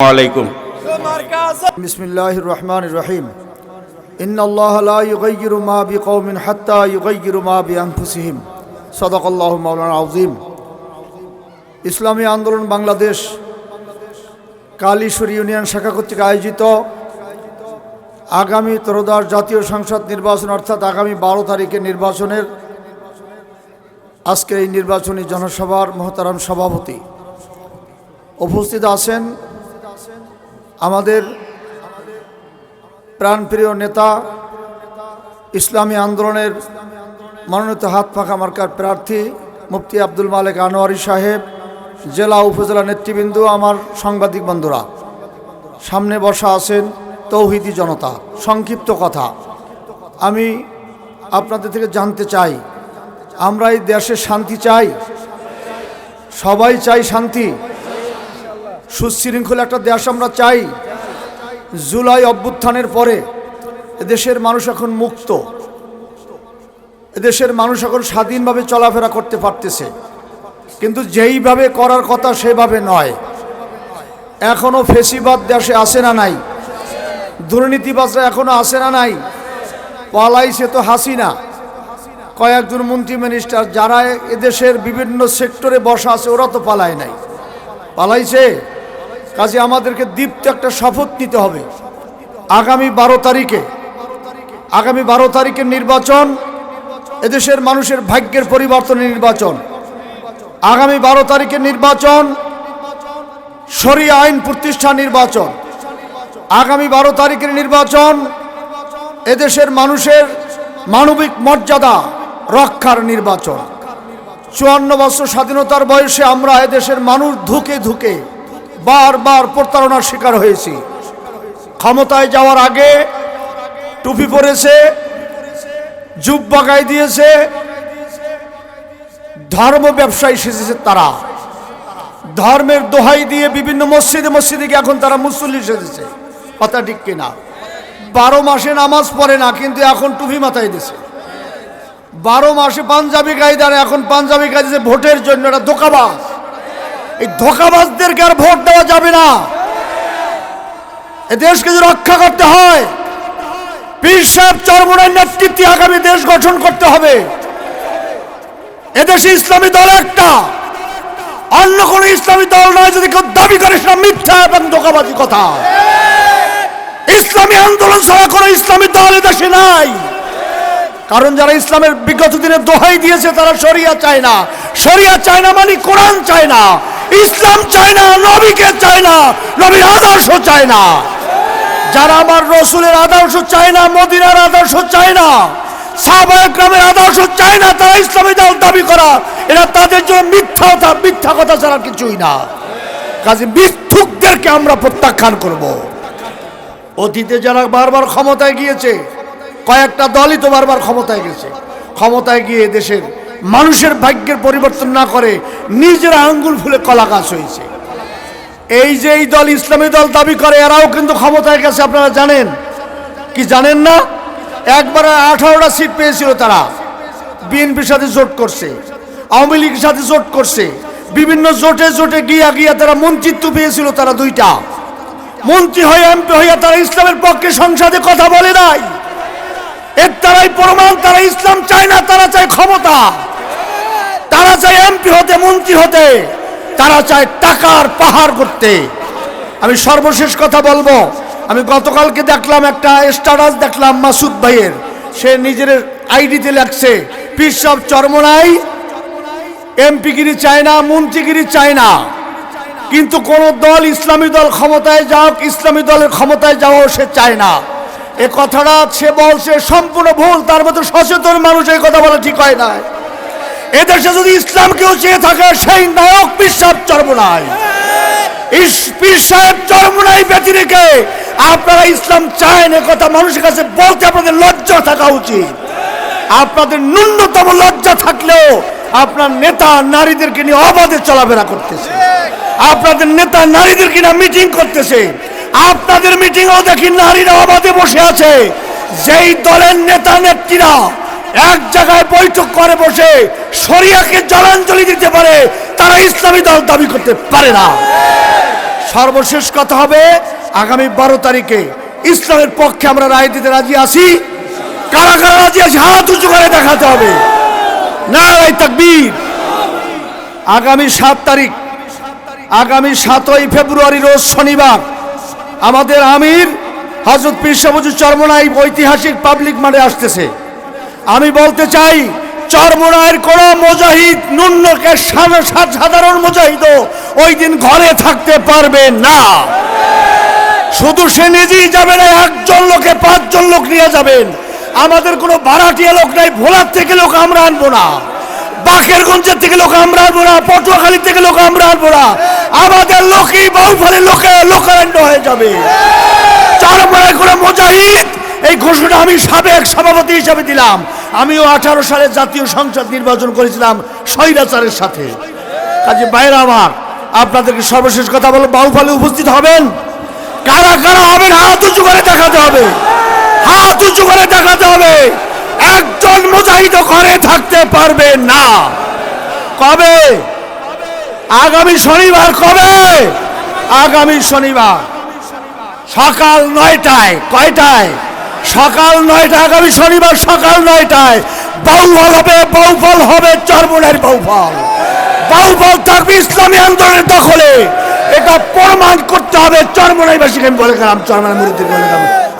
আলাইকুম بسم الله الرحمن الرحيم إن الله لا يغير ما بقوم حتى يغير ما بأنفسهم صدق الله مولانا العظيم ইসলামী আন্দোলন বাংলাদেশ কালীশ্বর ইউনিয়ন শাখা কর্তৃক আয়োজিত আগামী ত্রয়োদশ জাতীয় সংসদ নির্বাচন অর্থাৎ আগামী বারো তারিখের নির্বাচনের আজকের এই নির্বাচনী জনসভার মহতারাম সভাপতি উপস্থিত আছেন আমাদের প্রাণপ্রিয় নেতা, ইসলামী আন্দোলনের মনোনীত হাত পাখা মার্কার প্রার্থী মুফতি আব্দুল মালেক আনোয়ারি সাহেব, জেলা উপজেলা নেতৃবৃন্দ, আমার সাংবাদিক বন্ধুরা। সামনে বসা আছেন তৌহিদি জনতা। সংক্ষিপ্ত কথা। আমি আপনাদের থেকে জানতে চাই আমরা এই দেশে শান্তি চাই? সবাই চাই শান্তি? সুশৃঙ্খল একটা দেশ আমরা চাই। জুলাই অভ্যুত্থানের পরে এদেশের মানুষ এখন মুক্ত। এদেশের মানুষ এখন স্বাধীনভাবে চলাফেরা করতে পারতেছে। কিন্তু যেইভাবে করার কথা সেভাবে নয়। এখনও ফেসিবাদ দেশে আসে না নাই? দুর্নীতিবাজরা এখনও আসে না নাই? পালাইছে তো হাসিনা। কয়েকজন মন্ত্রী মিনিস্টার যারা এদেশের বিভিন্ন সেক্টরে বসা আছে, ওরা তো পালায় নাই। পালাইছে? কাজে আমাদেরকে দীপ্ত একটা শপথ নিতে হবে। আগামী বারো তারিখে, আগামী বারো তারিখের নির্বাচন, এদেশের মানুষের ভাগ্যের পরিবর্তনের নির্বাচন। আগামী বারো তারিখের নির্বাচন, সরিয়া আইন প্রতিষ্ঠা নির্বাচন। আগামী বারো তারিখের নির্বাচন, এদেশের মানুষের মানবিক মর্যাদা রক্ষার নির্বাচন। চুয়ান্ন বছর স্বাধীনতার বয়সে আমরা এদেশের মানুষ ধুকে ধুকে বারবার প্রতারণার শিকার হয়েছি। ক্ষমতায় যাওয়ার আগে টুপি পরেছে যুগ বাগাই দিয়েছে, ধর্ম ব্যবসায়ী সেজেছে তারা। ধর্মের দোহাই দিয়ে বিভিন্ন মসজিদে মসজিদে গিয়ে এখন তারা মুসল্লি সেজেছে। কথা ঠিক কিনা? বারো মাসে নামাজ পড়ে না, কিন্তু এখন টুপি মাথায় দিছে বারো মাসে পাঞ্জাবি কায়দার, এখন পাঞ্জাবি কায়দা ভোটের জন্য এটা ধোকাবাজ এই ধোকাবাজদেরকে আর ভোট দেওয়া যাবে না? এ দেশকে যদি রক্ষা করতে হয়, পীর সাহেব চরমনের নেতৃত্বে আগামী দেশ গঠন করতে হবে। এদেশে ইসলামী দল একটা, অন্য কোন ইসলামী দল নয় যদি কেউ দাবি করে সেটা মিথ্যা এবং ধোকাবাজি কথা। ইসলামী আন্দোলন ছাড়া কোনো ইসলামী দল এদেশে নাই। কারণ যারা ইসলামের বিগত দিনে দোহাই দিয়েছে তারা শরিয়া চায় না। শরিয়া চায় না মানে কোরআন চায় না। ইসলাম চায় না, নবীকে চায় না, নবীর আদর্শ চায় না। যারা আমার রসুলের আদর্শ চায় না, মদিনার আদর্শ চায় না, সাহাবায়ে গ্রামের আদর্শ চায় না, তারা ইসলামী দল দাবি করা, এরা তাদের জন্য মিথ্যা কথা মিথ্যা কথা ছাড়া কিছুই না। কাজে মিথ্যুকদেরকে আমরা প্রত্যাখ্যান করব। অতীতে যারা বারবার ক্ষমতায় গিয়েছে, কয়েকটা দলই তো বারবার ক্ষমতায় গেছে। ক্ষমতায় গিয়ে দেশের মানুষের ভাগ্যের পরিবর্তন না করে নিজেরা আঙ্গুল ফুলে কলা গাছ হয়েছে। এই যে এই দল, ইসলামী দল দাবি করে, এরাও কিন্তু ক্ষমতায় গেছে, আপনারা জানেন? কি জানেন না? একবারে আঠারোটা সিট পেয়েছিল তারা। বিএনপির সাথে জোট করছে, আওয়ামী লীগের সাথে জোট করছে। বিভিন্ন জোটে জোটে গিয়া গিয়া তারা মন্ত্রিত্ব পেয়েছিল তারা দুইটা। মন্ত্রী হয়ে, এমপি হইয়া তারা ইসলামের পক্ষে সংসদে কথা বলে নাই। এর তারাই প্রমাণ, তারা ইসলাম চায় না, তারা চায় ক্ষমতা। তারা চায় এমপি হতে, মন্ত্রী হতে, তারা চায় টাকার পাহাড় করতে। আমি সর্বশেষ কথা বলব, আমি গতকালকে দেখলাম একটা স্ট্যাটাস দেখলাম মাসুদ ভাইয়ের। সে নিজের আইডিতে লাগছে লেখছে পিসব চরমনাই, এমপিগিরি চায় না, মন্ত্রীগিরি চায় না। কিন্তু কোন দল ইসলামী দল ক্ষমতায় যাওক ইসলামী দলের ক্ষমতায় যাওয়াও সে চায় না। এ কথাটা সে বলছে, সম্পূর্ণ ভুল, তার মধ্যে সচেতন মানুষ এই কথা বলা ঠিক হয় না এদেশে যদি ইসলামকেও চেয়ে থাকে, সেই নায়ক পিসাব চরমনাই। পীর সাহেব চরমনাই আপনারা ইসলাম চায় না কথা মানুষের কাছে বলতে আপনাদের লজ্জা থাকা উচিত। আপনাদের ন্যূনতম লজ্জা থাকলেও আপনার নেতা নারীদেরকে নিয়ে অবাধে চলাফেরা করতেছে। আপনাদের নেতা নারীদেরকে নিয়ে মিটিং করতেছে। আপনাদের মিটিংও দেখি নারীরা অবাধে বসে আছে। যেই দলের নেতা নেত্রীরা এক জায়গায় বৈঠক করে বসে শরিয়াকে জলাঞ্জলি দিতে পারে, তারা ইসলামী দল দাবি করতে পারে না। সর্বশেষ কথা হবে, আগামী বারো তারিখে ইসলামের পক্ষে আমরা রায় দিতে রাজি আছি। কারা কারা রাজি আছি, হাত উঁচু করে দেখাতে হবে। নারাই তাকবীর। আগামী সাত তারিখ, আগামী সাতই ফেব্রুয়ারি রোজ শনিবার আমাদের আমির হজরত পীর সাবুজু চরমনাই ঐতিহাসিক পাবলিক মাঠে আসতেছে। আমি বলতে চাই চরমনায়ের কোন মুজাহিদ সা- সাধারণ মুজাহিদও ওই দিন ঘরে থাকতে পারবে না। শুধু সে নিজেই যাবে না, একজন লোকে পাঁচজন লোক নিয়ে যাবেন। আমাদের কোনো ভাড়াটিয়া লোক নাই, ভোলার থেকে লোক আমরা আনব না। বাকেরগঞ্জের থেকে লোক আমরা আনব না পটুয়াখালী থেকে লোক আমরা আনব না। আমাদের লোকই বাউফলের লোকে, লোকারণ্য হয়ে যাবে। চার কোনো মুজাহিদ এই ঘোষণা আমি সাবেক সভাপতি হিসাবে দিলাম। আমিও আঠারো সালে জাতীয় সংসদ নির্বাচন করেছিলাম স্বৈরাচারের সাথে। কাজে বাইরে আমার, আপনাদেরকে সর্বশেষ কথা বলো বাউফলে উপস্থিত হবেন? কারা কারা হবেন? হাত উঁচু করে দেখাতে হবে। হাত উঁচু করে দেখাতে হবে। একজন মুজাহিদ ঘরে থাকতে পারবে না। কবে? আগামী শনিবার কবে? আগামী শনিবার। সকাল নয়টায়, কয়টায়? সকাল নয়টা, আগামী শনিবার সকাল নয়টায় বাউফল হবে বাউফল হবে চরমনের বাউফল। বাউফল থাকবে ইসলামী আন্দোলনের দখলে। এটা প্রমাণ করতে হবে চরমনাইবাসীকে আমি বলে গেলাম চরমনাই মুরুদ্দিন বলে গেলাম।